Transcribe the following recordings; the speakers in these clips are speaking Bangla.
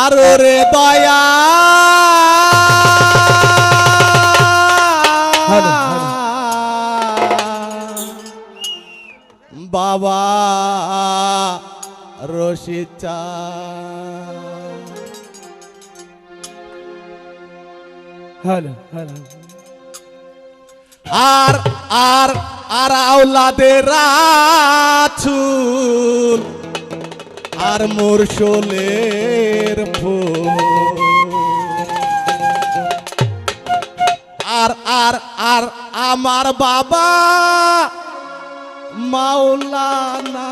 আর রে দয়া। বাবা রশিচা হ্যালো হ্যালো আর আর আর আওলাদের রাছুল আর মোরশোলের ফুল। আর আর আর আমার বাবা মাওলানা।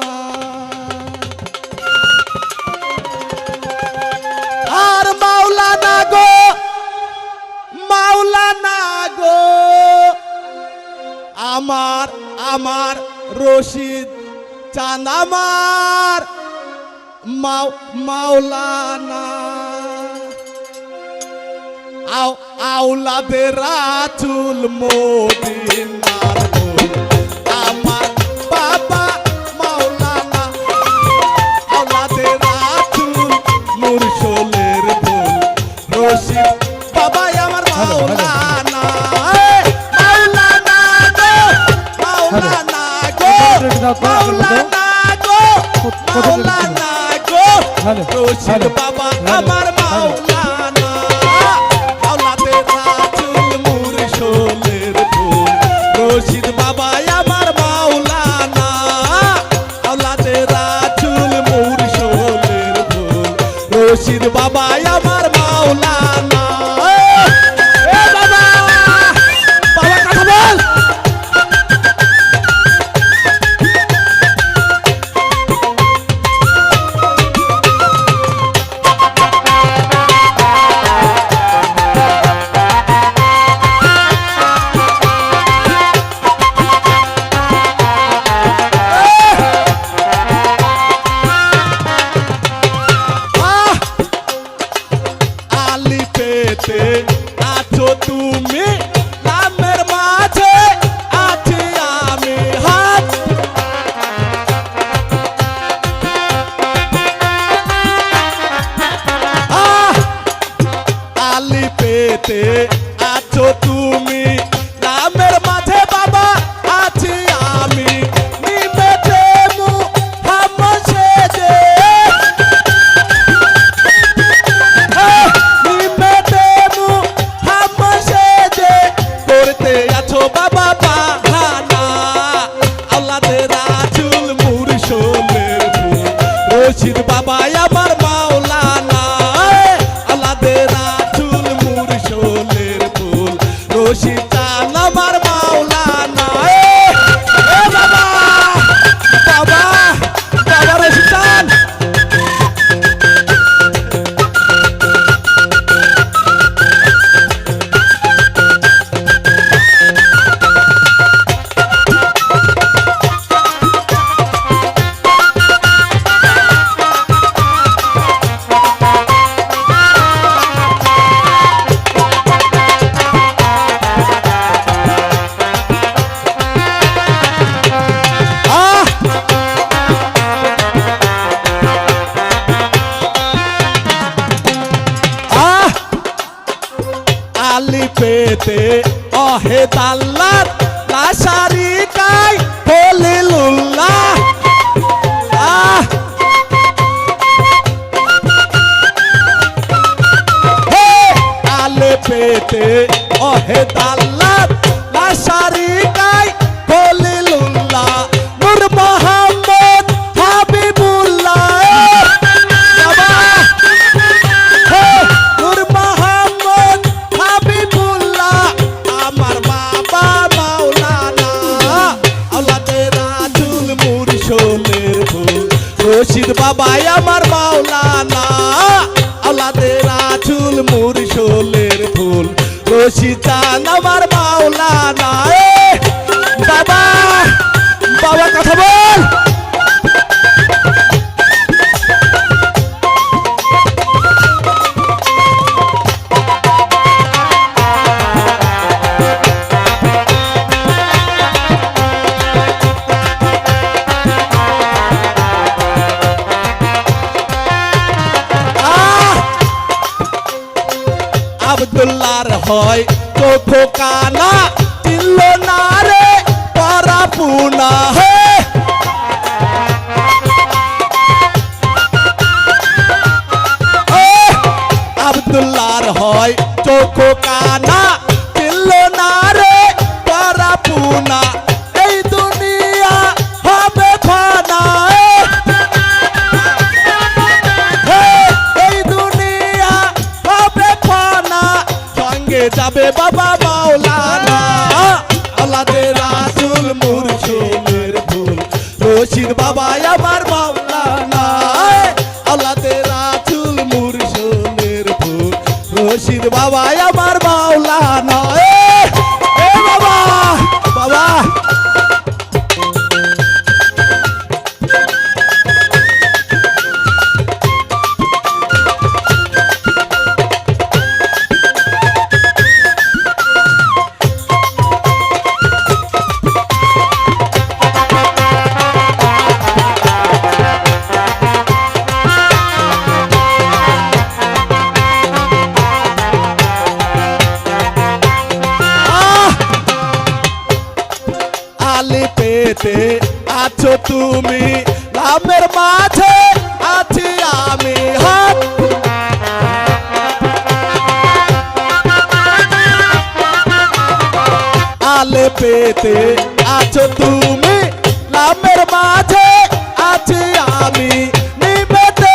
আর মাওলানা গো মাওলানা গো। আমার আমার রশিদ চাঁদ আমার। মাও মাওলানা আও আওলাদে রাচুল মদিনার আমার বাবা মাওলানা আওলাদে রাচুল মুরশোলের ফুল রশিদ বাবাই আমার। মাওলানা মাওলানা গো মাওলানা গো। মাওলানা গো মাওলানা হ্যালো, বাবা আমার হ্যালো। পেতে। আছো তুমি বাবা অহে বাবাই আমার মাওলানা আওলাদে রাজুল মুরশোলের ফুল। রশিদ চান আমার আবদুল্লার হয়। চোখো কানা চিল্ল না রে পারা পুনা হে, আবদুল্লার হয় চোখো কানা চিল্ল না রে পারা পুনা যাবে বাবা মাওলানা মাঝে আছি আমি হাত। আলে পেতে আছো তুমি লামের মাঝে আছি আমি। নিবেতে